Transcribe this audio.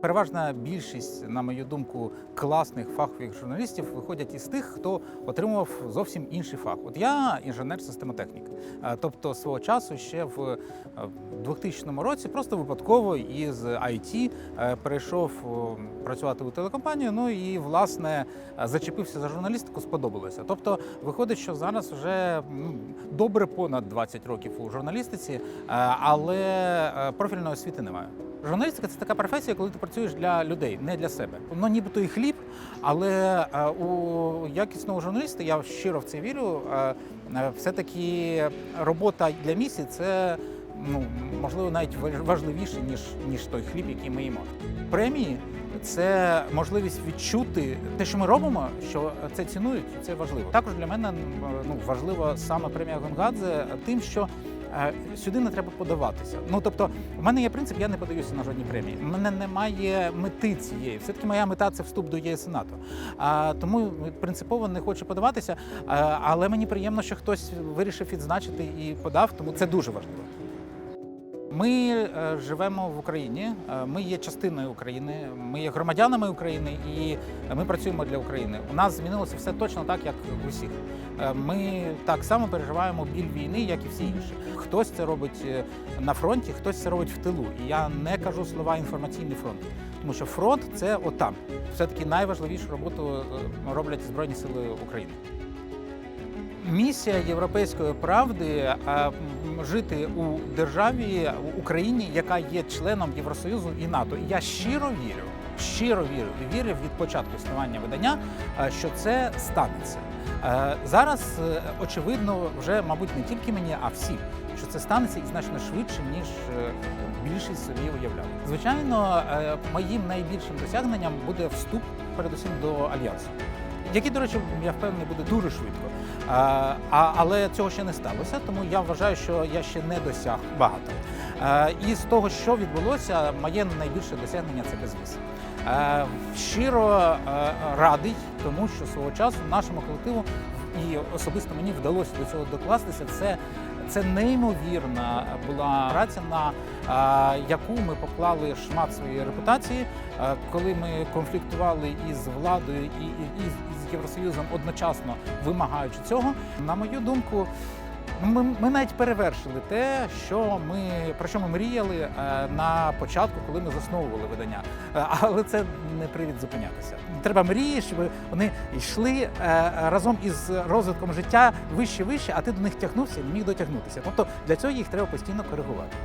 переважна більшість, на мою думку, класних фахових журналістів виходять із тих, хто отримував зовсім інший фах. От я інженер-системотехнік. Е, Тобто свого часу ще в е, 2000 році просто випадково із IT е, перейшов працювати у телекомпанію. Ну і власне е, зачепився за журналістику, сподобалося. Тобто, виходить, що зараз вже ну, добре понад 20 років у журналістиці, е, але е, профільної освіти немає. Журналістика це така професія, коли ти працюєш для людей, не для себе. Ну нібито і хліб, але е, у якісного журналіста, я щиро в це вірю. е, е, Все-таки робота для місії це ну можливо навіть важ- важливіше ніж ніж той хліб, який ми їмо. Премії це можливість відчути те, що ми робимо, що це цінують, і це важливо. Також для мене ну важлива саме премія Гонгадзе тим, що сюди не треба подаватися. Ну тобто, в мене є принцип, я не подаюся на жодні премії. У мене немає мети цієї. Все таки моя мета це вступ до ЄС НАТО. А тому принципово не хочу подаватися. А, але мені приємно, що хтось вирішив відзначити і подав, тому це дуже важливо. Ми е, живемо в Україні, е, ми є частиною України, ми є громадянами України і ми працюємо для України. У нас змінилося все точно так, як в усіх. Е, Ми так само переживаємо біль війни, як і всі інші. Хтось це робить на фронті, хтось це робить в тилу. І я не кажу слова інформаційний фронт, тому що фронт це отам. Все таки найважливішу роботу роблять Збройні Сили України. Місія європейської правди жити у державі у Україні, яка є членом Євросоюзу і НАТО. Я щиро вірю, щиро вірю і вірив від початку існування видання, е, що це станеться. Е, Зараз е, очевидно, вже мабуть не тільки мені, а всім, що це станеться і значно швидше, ніж більшість собі уявляла. Звичайно, моїм найбільшим досягненням буде вступ, передусім до альянсу який, до речі, я впевнений, буде дуже швидко. А, але цього ще не сталося, тому я вважаю, що я ще не досяг багато. І з того, що відбулося, моє найбільше досягнення це безвіз. Щиро радий, тому що свого часу нашому колективу і особисто мені вдалося до цього докластися. Це це неймовірна була праця, на яку ми поклали шмат своєї репутації, коли ми конфліктували із владою і, і, і з- з Євросоюзом одночасно вимагаючи цього. На мою думку, ми, ми навіть перевершили те, що ми про що ми мріяли е, на початку, коли ми засновували видання. Е, Але це не привід зупинятися. Треба мрії, щоб вони йшли е, разом із розвитком життя вище, вище, а ти до них тягнувся і не міг дотягнутися. Тобто для цього їх треба постійно коригувати.